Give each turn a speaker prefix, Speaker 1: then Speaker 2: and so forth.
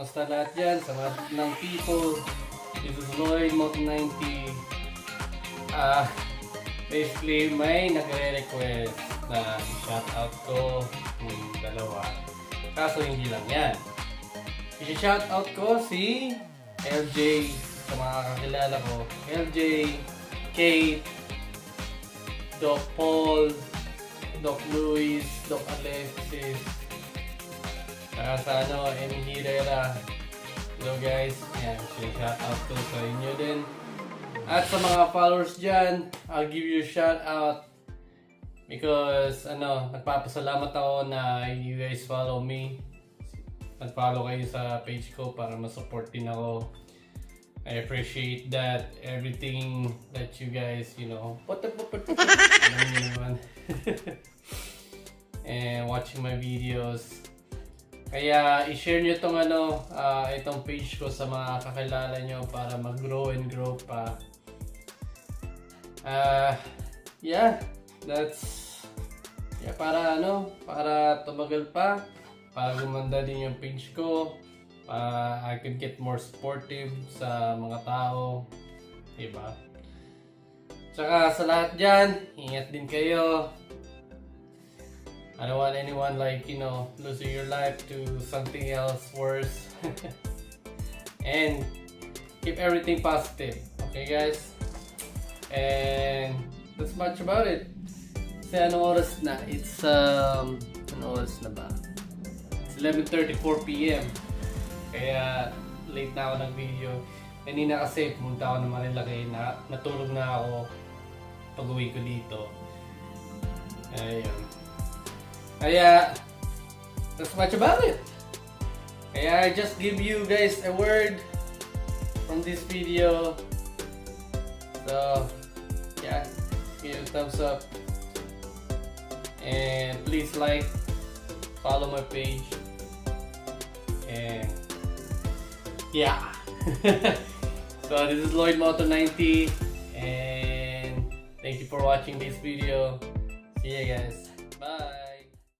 Speaker 1: sa mga ng people. This is Lloyd Moto 90. Ah, basically, may nagre-request na i-shout out ko yung dalawa. Kaso hindi lang yan. I-shout out ko si LJ sa mga kakilala ko. LJ, Kate, Doc Paul, Doc Luis, Doc Alexis, saka sa ano, Amy Herrera. Hello guys, yan, shout out to sa inyo din. At sa mga followers dyan, I'll give you a shout out because ano, nagpapasalamat ako na you guys follow me. Nag-follow kayo sa page ko para ma-support din ako. I appreciate that everything that you guys, you know, put put, alam niyo naman. and watching my videos. Kaya i-share nyo itong ano, ah, itong page ko sa mga kakilala nyo para mag-grow and grow pa. Ah, yeah, that's yeah, para ano, para tumagal pa, para gumanda din yung page ko, para I could get more supportive sa mga tao, diba? Tsaka sa lahat dyan, ingat din kayo. I don't want anyone like, you know, losing your life to something else worse. and keep everything positive. Okay guys? And that's much about it. Kasi anong oras na? It's, um, anong oras na ba? It's 11.34 p.m. Kaya late na ako ng video. Kanina kasi pumunta ako ng Manila kaya na, natulog na ako pag uwi ko dito. Ayun. Kaya, that's much about it. Kaya I just give you guys a word from this video. So, yeah, give it a thumbs up. And please like, follow my page. And yeah. so this is Lloyd Moto 90 and thank you for watching this video. See you guys.